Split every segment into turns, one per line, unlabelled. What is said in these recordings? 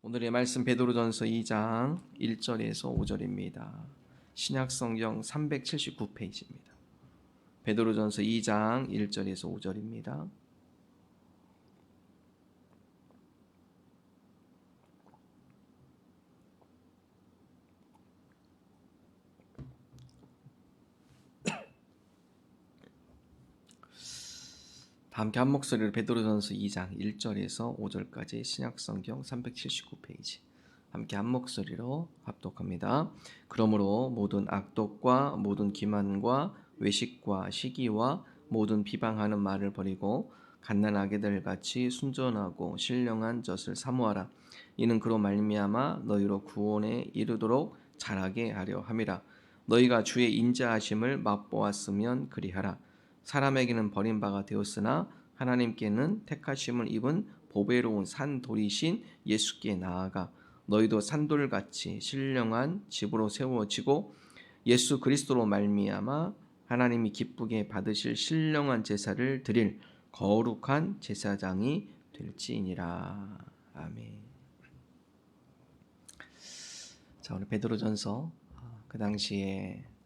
오늘의 말씀 베드로전서 2장 1절에서 5절입니다. 신약 성경 379페이지입니다. 베드로전서 2장 1절에서 5절입니다. 함께 한 목소리로 베드로전서 2장 1절에서 5절까지 신약 성경 379페이지 함께 한 목소리로 합독합니다. 그러므로 모든 악독과 모든 기만과 외식과 시기와 모든 비방하는 말을 버리고 갓난아기들 같이 순전하고 신령한 젖을 사모하라. 이는 그로 말미암아 너희로 구원에 이르도록 자라게 하려 함이라. 너희가 주의 인자하심을 맛보았으면 그리하라. 사람에게는 버림바가 되었으나 하나님께는 택하심을 입은 보배로운 산돌이신 예수께 나아가 너희도 산돌같이 신령한 집으로 세워지고 예수 그리스도로 말미암아 하나님이 기쁘게 받으실 신령한 제사를 드릴 거룩한 제사장이 될지니라 아멘. 자 오늘 베드로전서 아, 그 당시에 아,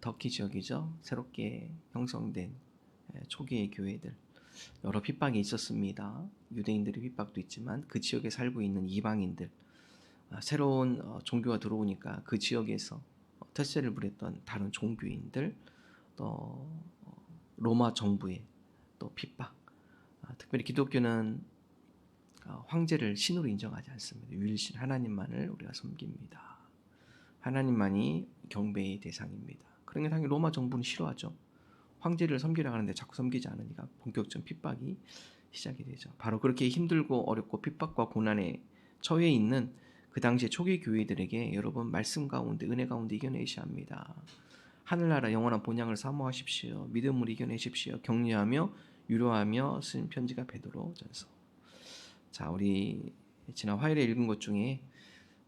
터키 지역이죠. 새롭게 형성된 예, 초기의 교회들 여러 핍박이 있었습니다. 유대인들의 핍박도 있지만 그 지역에 살고 있는 이방인들 아, 새로운 어, 종교가 들어오니까 그 지역에서 어, 태세를 부렸던 다른 종교인들 또 어, 로마 정부의 또 핍박 아, 특별히 기독교는 어, 황제를 신으로 인정하지 않습니다. 유일신 하나님만을 우리가 섬깁니다. 하나님만이 경배의 대상입니다. 그러니 당연히 로마 정부는 싫어하죠. 황제를 섬기려 하는데 자꾸 섬기지 않으니까 본격적 핍박이 시작이 되죠. 바로 그렇게 힘들고 어렵고 핍박과 고난에 처해 있는 그 당시의 초기 교회들에게 여러분 말씀 가운데 은혜 가운데 이겨내셔야 합니다. 하늘나라 영원한 본향을 사모하십시오. 믿음을 이겨내십시오. 격려하며 유로하며 쓴 편지가 베드로전서. 자, 우리 지난 화요일에 읽은 것 중에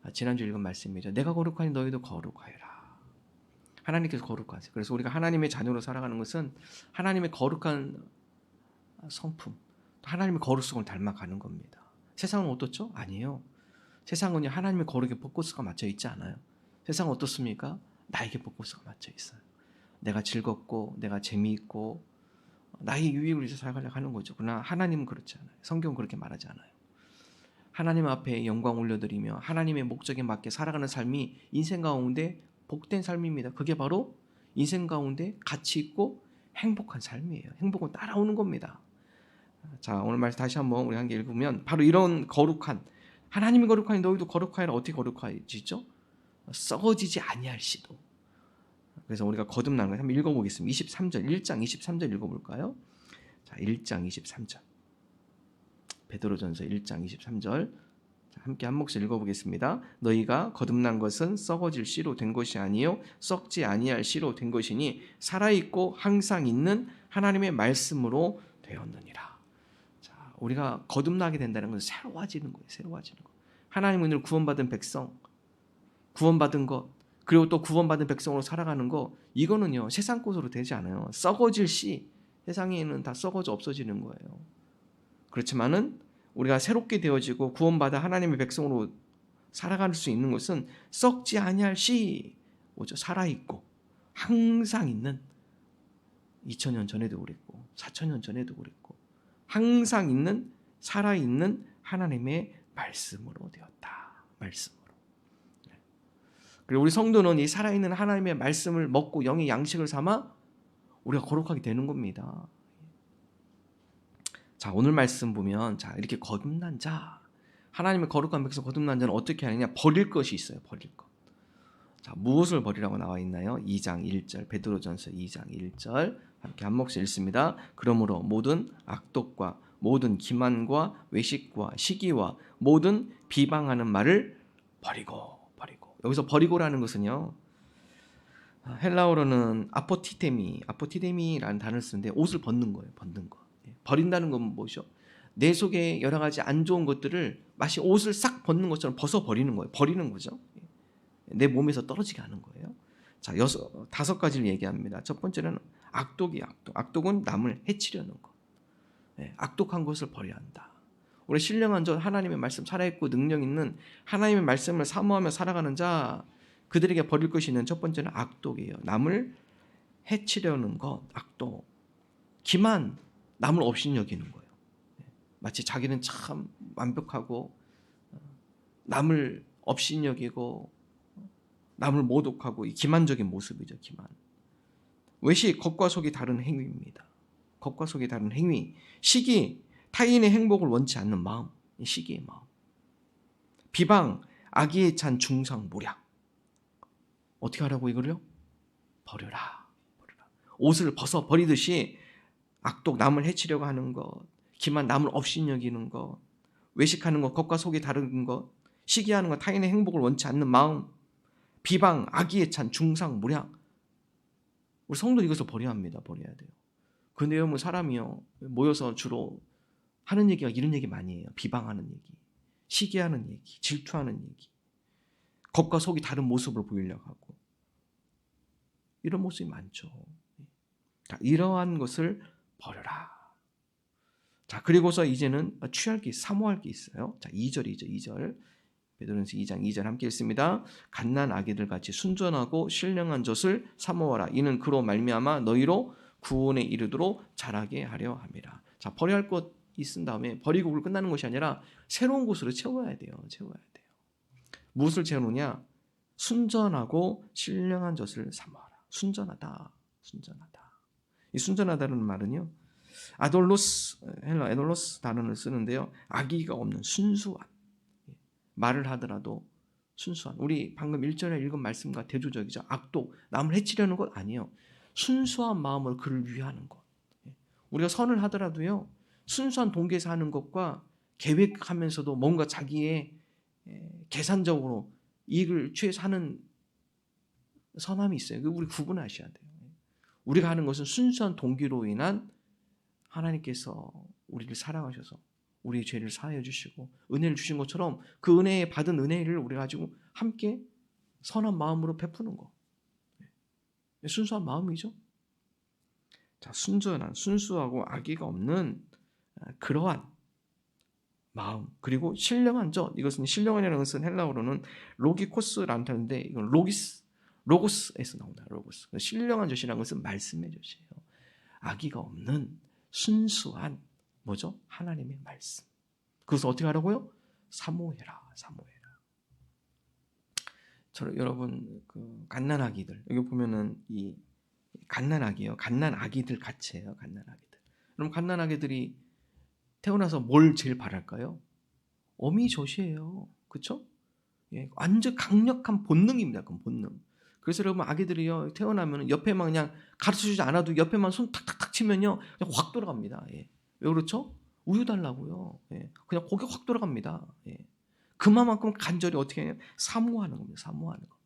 아, 지난주 읽은 말씀이죠. 내가 거룩하니 너희도 거룩하여라. 하나님께서 거룩하세요. 그래서 우리가 하나님의 자녀로 살아가는 것은 하나님의 거룩한 성품, 하나님의 거룩성을 닮아가는 겁니다. 세상은 어떻죠? 아니에요. 세상은요 하나님의 거룩에 포커스가 맞춰 있지 않아요. 세상은 어떻습니까? 나에게 포커스가 맞춰 있어요. 내가 즐겁고 내가 재미있고 나의 유익을 위해서 살아가려고 하는 거죠. 그러나 하나님은 그렇지 않아요. 성경은 그렇게 말하지 않아요. 하나님 앞에 영광 올려드리며 하나님의 목적에 맞게 살아가는 삶이 인생 가운데 복된 삶입니다. 그게 바로 인생 가운데 가치 있고 행복한 삶이에요. 행복은 따라오는 겁니다. 자, 오늘 말씀 다시 한번 우리 한개 읽으면 바로 이런 거룩한 하나님이 거룩하니 너희도 거룩하여라 어떻게 거룩하지죠? 썩어지지 아니할 시도. 그래서 우리가 거듭난 걸 한번 읽어보겠습니다. 23절, 1장 23절 읽어볼까요? 자, 1장 23절. 베드로전서 1장 23절. 함께 한 목소리 읽어보겠습니다. 너희가 거듭난 것은 썩어질 씨로 된 것이 아니요 썩지 아니할 씨로 된 것이니 살아 있고 항상 있는 하나님의 말씀으로 되었느니라. 자, 우리가 거듭나게 된다는 것은 새로워지는 거예요. 새로워지는 거. 하나님 은혜로 구원받은 백성, 구원받은 것, 그리고 또 구원받은 백성으로 살아가는 거 이거는요 세상 것으로 되지 않아요. 썩어질 씨 세상에는 다 썩어져 없어지는 거예요. 그렇지만은 우리가 새롭게 되어지고 구원받아 하나님의 백성으로 살아갈 수 있는 것은 썩지 아니할 씨 오죠 살아 있고 항상 있는 2000년 전에도 그랬고 4000년 전에도 그랬고 항상 있는 살아 있는 하나님의 말씀으로 되었다. 말씀으로. 네. 그리고 우리 성도는 이 살아 있는 하나님의 말씀을 먹고 영의 양식을 삼아 우리가 거룩하게 되는 겁니다. 자, 오늘 말씀 보면 자, 이렇게 거듭난 자 하나님의 거룩한 백성 거듭난 자는 어떻게 하느냐? 버릴 것이 있어요. 버릴 것. 자, 무엇을 버리라고 나와 있나요? 2장 1절. 베드로전서 2장 1절. 함께 한 목소리 읽습니다. 그러므로 모든 악독과 모든 기만과 외식과 시기와 모든 비방하는 말을 버리고 버리고. 여기서 버리고라는 것은요. 헬라어로는 아포티데미, 아포티데미라는 단어를 쓰는데 옷을 벗는 거예요. 벗는 거. 버린다는 건 뭐죠? 내 속에 여러 가지 안 좋은 것들을 마치 옷을 싹 벗는 것처럼 벗어 버리는 거예요. 버리는 거죠. 내 몸에서 떨어지게 하는 거예요. 자, 여섯 다섯 가지를 얘기합니다. 첫 번째는 악독이 악독. 악독은 남을 해치려는 것. 네, 악독한 것을 버려야 한다. 우리 신령한 자 하나님의 말씀 살아있고 능력 있는 하나님의 말씀을 사모하며 살아가는 자 그들에게 버릴 것이 있는 첫 번째는 악독이에요. 남을 해치려는 것 악독. 기만 남을 없인 여기는 거예요. 마치 자기는 참 완벽하고 어, 남을 없인 여기고 남을 모독하고 이 기만적인 모습이죠. 기만. 외식 겉과 속이 다른 행위입니다. 겉과 속이 다른 행위. 시기 타인의 행복을 원치 않는 마음. 이 시기의 마음. 비방 악의에 찬 중상 모략. 어떻게 하라고 이거를요? 버려라. 버려라. 옷을 벗어 버리듯이 악독 남을 해치려고 하는 것, 기만 남을 없인 여기는 것, 외식하는 것, 겉과 속이 다른 것, 시기하는 것, 타인의 행복을 원치 않는 마음, 비방, 악의에 찬 중상모략. 우리 성도 이것을 버려야 합니다. 버려야 돼요. 근데 여러분 사람이요 모여서 주로 하는 얘기가 이런 얘기 많이 해요. 비방하는 얘기, 시기하는 얘기, 질투하는 얘기, 겉과 속이 다른 모습을 보이려고 하고 이런 모습이 많죠. 자, 이러한 것을 버려라. 자, 그리고서 이제는 취할 게, 사모할 게 있어요. 자, 2절이죠, 2절. 베드로전서 2장 2절 함께 읽습니다. 갓난 아기들 같이 순전하고 신령한 젖을 사모하라. 이는 그로 말미암아 너희로 구원에 이르도록 자라게 하려 함이라. 자, 버려야 할 것 있은 다음에 버리고 그걸 끝나는 것이 아니라 새로운 곳으로 채워야 돼요. 채워야 돼요. 무엇을 채우느냐? 순전하고 신령한 젖을 사모하라. 순전하다. 순전하다. 이 순전하다는 말은요. 아돌로스 헬라 에돌로스 단어를 쓰는데요. 악의가 없는 순수한 말을 하더라도 순수한 우리 방금 1절에 읽은 말씀과 대조적이죠. 악독 남을 해치려는 것 아니에요. 순수한 마음을 그를 위하는 것. 우리가 선을 하더라도요. 순수한 동기에서 하는 것과 계획하면서도 뭔가 자기의 계산적으로 이익을 취해서 하는 선함이 있어요. 그 우리 구분하셔야 돼요. 우리가 하는 것은 순수한 동기로 인한 하나님께서 우리를 사랑하셔서 우리의 죄를 사하여 주시고 은혜를 주신 것처럼 그 은혜에 받은 은혜를 우리가 가지고 함께 선한 마음으로 베푸는 거. 네. 순수한 마음이죠. 자, 순전한 순수하고 악의가 없는 아, 그러한 마음 그리고 신령한 저 이것은 신령한이라는 것은 헬라어로는 로기코스라는 단어인데 이건 로기스 로고스에서 나온다. 로고스. 신령한 젖이라는 것은 말씀의 젖이에요. 악의가 없는 순수한 뭐죠? 하나님의 말씀. 그것을 어떻게 하라고요? 사모해라. 사모해라. 저 여러분 그 갓난 아기들 여기 보면은 이 갓난 아기요. 갓난 아기들 같이해요. 갓난 아기들. 그럼 갓난 아기들이 태어나서 뭘 제일 바랄까요? 어미 젖이에요. 그렇죠? 예, 완전 강력한 본능입니다. 그 본능. 그래서 여러분 아기들이요 태어나면 옆에만 그냥 가르쳐주지 않아도 옆에만 손 탁탁탁 치면요 그냥 확 돌아갑니다. 예. 왜 그렇죠? 우유 달라고요. 예. 그냥 고개 확 돌아갑니다. 예. 그만큼 간절히 어떻게 해요? 사모하는 겁니다. 사모하는 것.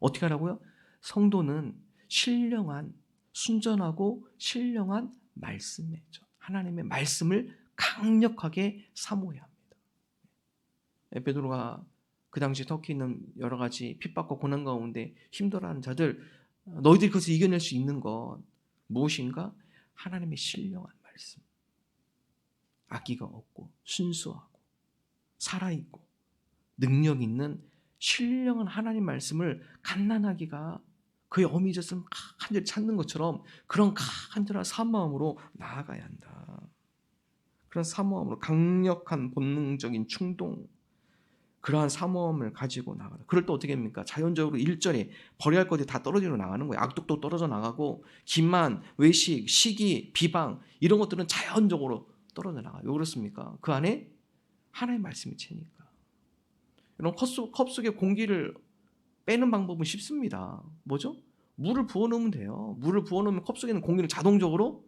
어떻게 하라고요? 성도는 신령한 순전하고 신령한 말씀이죠. 하나님의 말씀을 강력하게 사모해야 합니다. 예, 베드로가 그 당시 터키 있는 여러 가지 핍박과 고난 가운데 힘들어하는 자들 너희들이 그것을 이겨낼 수 있는 건 무엇인가? 하나님의 신령한 말씀. 악기가 없고 순수하고 살아있고 능력 있는 신령한 하나님 말씀을 갓난아기가 그의 어미 젖을 간절히 찾는 것처럼 그런 간절한 사모함으로 나아가야 한다. 그런 사모함으로 강력한 본능적인 충동, 그러한 사모함을 가지고 나가다. 그럴 때 어떻게 합니까? 자연적으로 일절에 버려야 할 것이 다 떨어지러 나가는 거예요. 악독도 떨어져 나가고 기만, 외식, 시기, 비방 이런 것들은 자연적으로 떨어져 나가요. 왜 그렇습니까? 그 안에 하나의 말씀이 채니까. 이런 컵, 속에 공기를 빼는 방법은 쉽습니다. 뭐죠? 물을 부어 넣으면 돼요. 물을 부어 넣으면 컵 속에 있는 공기는 자동적으로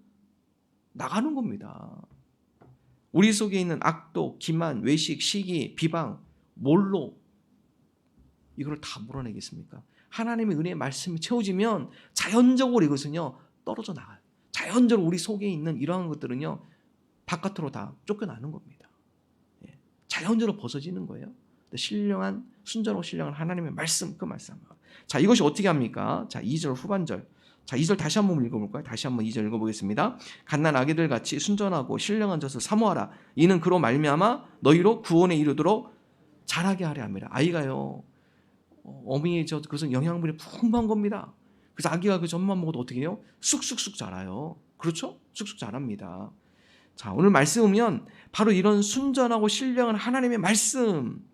나가는 겁니다. 우리 속에 있는 악독, 기만, 외식, 시기, 비방 뭘로 이걸 다 물어내겠습니까? 하나님의 은혜의 말씀이 채워지면 자연적으로 이것은요 떨어져 나가요. 자연적으로 우리 속에 있는 이러한 것들은요 바깥으로 다 쫓겨나는 겁니다. 예. 자연적으로 벗어지는 거예요. 신령한 순전하고 신령한 하나님의 말씀 그 말씀. 자 이것이 어떻게 합니까? 자 2절 후반절 자, 2절 다시 한번 읽어볼까요? 다시 한번 2절 읽어보겠습니다. 갓난 아기들 같이 순전하고 신령한 젖을 사모하라. 이는 그로 말미암아 너희로 구원에 이르도록 자라게 하려 합니다. 아이가요. 어, 어미의 젖 그것은 영양분이 풍부한 겁니다. 그래서 아기가 그 젖만 먹어도 어떻게 해요? 쑥쑥쑥 자라요. 그렇죠? 쑥쑥 자랍니다. 자, 오늘 말씀은 바로 이런 순전하고 신령한 하나님의 말씀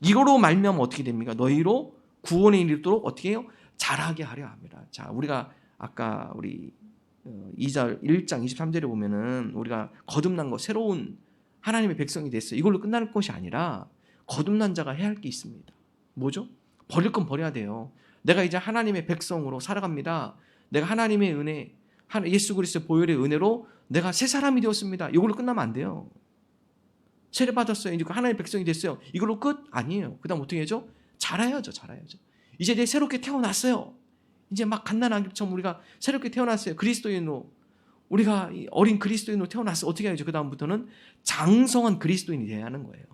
이거로 말미암아 어떻게 됩니까? 너희로 구원에 이르도록 어떻게 해요? 자라게 하려 합니다. 자, 우리가 아까 우리 2절 1장 23절에 보면은 우리가 거듭난 거 새로운 하나님의 백성이 됐어요. 이걸로 끝날 것이 아니라 거듭난 자가 해야 할 게 있습니다. 뭐죠? 버릴 건 버려야 돼요. 내가 이제 하나님의 백성으로 살아갑니다. 내가 하나님의 은혜, 예수 그리스도의 보혈의 은혜로 내가 새 사람이 되었습니다. 이걸로 끝나면 안 돼요. 세례 받았어요. 이제 하나님의 백성이 됐어요. 이걸로 끝 아니에요. 그다음 어떻게 해야죠? 자라야죠, 자라야죠. 이제 내 새롭게 태어났어요. 이제 막 갓난 아기처럼 우리가 새롭게 태어났어요. 그리스도인으로 우리가 어린 그리스도인으로 태어났어요. 어떻게 해야죠? 그 다음부터는 장성한 그리스도인이 돼야 하는 거예요.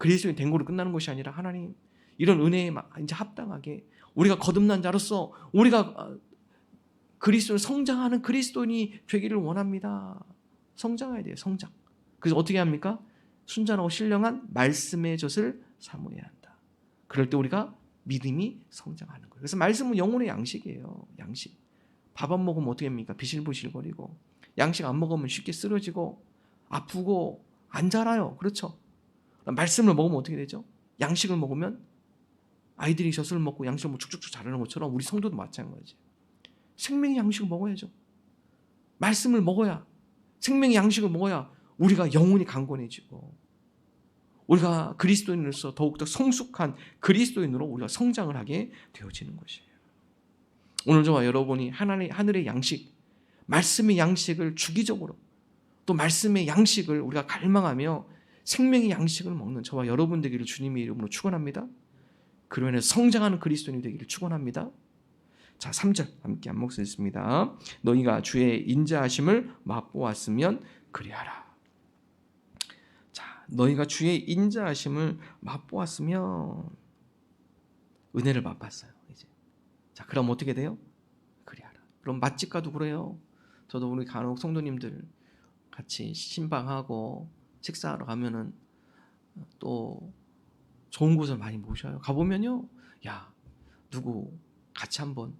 그리스도인 된 거로 끝나는 것이 아니라 하나님 이런 은혜에 이제 합당하게 우리가 거듭난 자로서 우리가 그리스도를 성장하는 그리스도인이 되기를 원합니다. 성장해야 돼요. 성장. 그래서 어떻게 합니까? 순전하고 신령한 말씀의 젖을 사모해야 한다. 그럴 때 우리가 믿음이 성장하는 거예요. 그래서 말씀은 영혼의 양식이에요. 양식. 밥 안 먹으면 어떻게 합니까? 비실비실거리고 양식 안 먹으면 쉽게 쓰러지고 아프고 안 자라요. 그렇죠? 말씀을 먹으면 어떻게 되죠? 양식을 먹으면 아이들이 젖을 먹고 양식을 먹고 축축축 자라는 것처럼 우리 성도도 마찬가지. 생명의 양식을 먹어야죠. 말씀을 먹어야 생명의 양식을 먹어야 우리가 영혼이 강건해지고 우리가 그리스도인으로서 더욱더 성숙한 그리스도인으로 우리가 성장을 하게 되어지는 것이에요. 오늘 저와 여러분이 하나님 하늘의 양식, 말씀의 양식을 주기적으로 또 말씀의 양식을 우리가 갈망하며 생명의 양식을 먹는 저와 여러분 되기를 주님의 이름으로 축원합니다. 인해 성장하는 그리스도인이 되기를 축원합니다. 자, 3절 함께 한 목소리 있습니다. 너희가 주의 인자하심을 맛보았으면 그리하라. 너희가 주의 인자하심을 맛보았으면 은혜를 맛봤어요. 이제 자 그럼 어떻게 돼요? 그리하라. 그럼 맛집 가도 그래요. 저도 우리 간혹 성도님들 같이 신방하고 식사하러 가면은 또 좋은 곳을 많이 모셔요. 가보면요, 야 누구 같이 한번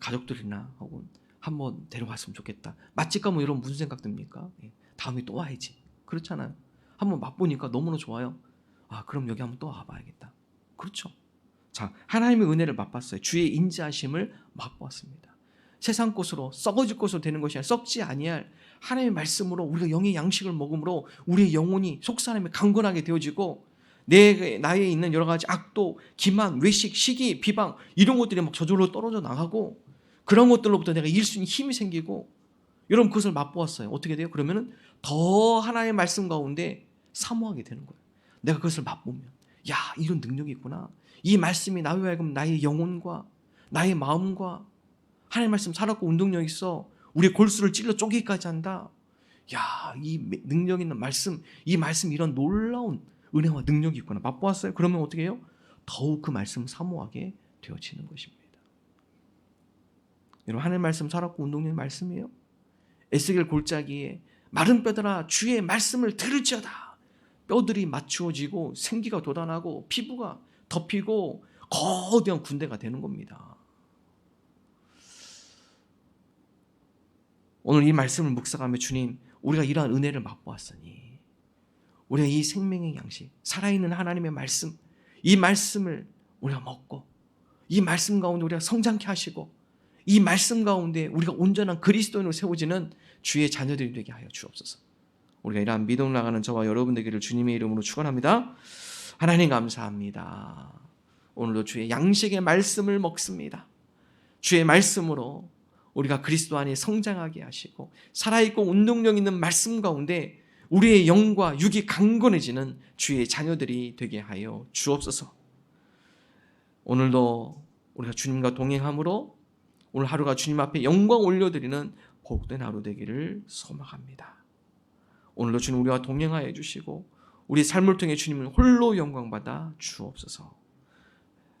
가족들이나 혹은 한번 데려갔으면 좋겠다. 맛집 가면 이런 무슨 생각 듭니까? 예, 다음에 또 와야지. 그렇잖아요. 한번 맛보니까 너무나 좋아요. 아, 그럼 여기 한번 또 와봐야겠다. 그렇죠. 자, 하나님의 은혜를 맛봤어요. 주의 인자하심을 맛보았습니다. 세상 것으로 썩어질 것으로 되는 것이 아니라 썩지 아니할 하나님의 말씀으로 우리가 영의 양식을 먹음으로 우리의 영혼이 속사람이 강건하게 되어지고 내 나에 있는 여러 가지 악도, 기만, 외식, 시기, 비방 이런 것들이 막 저절로 떨어져 나가고 그런 것들로부터 내가 이길 수 있는 힘이 생기고 여러분 그것을 맛보았어요. 어떻게 돼요? 그러면은 더 하나의 말씀 가운데 사모하게 되는 거예요. 내가 그것을 맛보면 야 이런 능력이 있구나. 이 말씀이 나의 하여금 나의 영혼과 나의 마음과 하나님 말씀 살았고 운동력 있어. 우리의 골수를 찔러 쪼개기까지 한다. 야, 이 능력 있는 말씀, 이 말씀 이런 놀라운 은혜와 능력이 있구나. 맛보았어요. 그러면 어떻게 해요? 더욱 그 말씀 사모하게 되어지는 것입니다. 여러분 하나님 말씀 살았고 운동력 말씀이에요. 에스겔 골짜기에 마른 뼈들아 주의 말씀을 들을지어다. 뼈들이 맞추어지고 생기가 돋아나고 피부가 덮이고 거대한 군대가 되는 겁니다. 오늘 이 말씀을 묵상하며 주님, 우리가 이러한 은혜를 맛보았으니 우리가 이 생명의 양식, 살아있는 하나님의 말씀, 이 말씀을 우리가 먹고 이 말씀 가운데 우리가 성장케 하시고 이 말씀 가운데 우리가 온전한 그리스도인으로 세워지는 주의 자녀들이 되게 하여 주옵소서. 우리가 이러한 믿음 나가는 저와 여러분 되기를 주님의 이름으로 축원합니다. 하나님 감사합니다. 오늘도 주의 양식의 말씀을 먹습니다. 주의 말씀으로 우리가 그리스도 안에 성장하게 하시고 살아있고 운동력 있는 말씀 가운데 우리의 영과 육이 강건해지는 주의 자녀들이 되게 하여 주옵소서. 오늘도 우리가 주님과 동행함으로 오늘 하루가 주님 앞에 영광 올려드리는 복된 하루 되기를 소망합니다. 오늘도 주님 우리와 동행하여 주시고 우리 삶을 통해 주님을 홀로 영광 받아 주옵소서.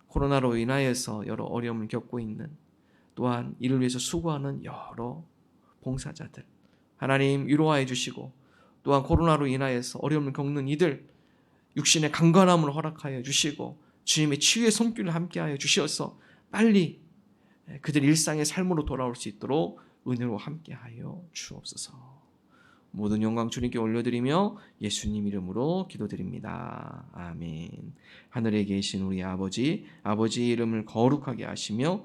코로나로 인하여서 여러 어려움을 겪고 있는 또한 이를 위해서 수고하는 여러 봉사자들 하나님 위로하여 주시고 또한 코로나로 인하여서 어려움을 겪는 이들 육신의 강건함을 허락하여 주시고 주님의 치유의 손길을 함께하여 주셔서 빨리 그들 일상의 삶으로 돌아올 수 있도록 은혜로 함께하여 주옵소서. 모든 영광 주님께 올려드리며 예수님 이름으로 기도드립니다. 아멘. 하늘에 계신 우리 아버지, 아버지의 이름을 거룩하게 하시며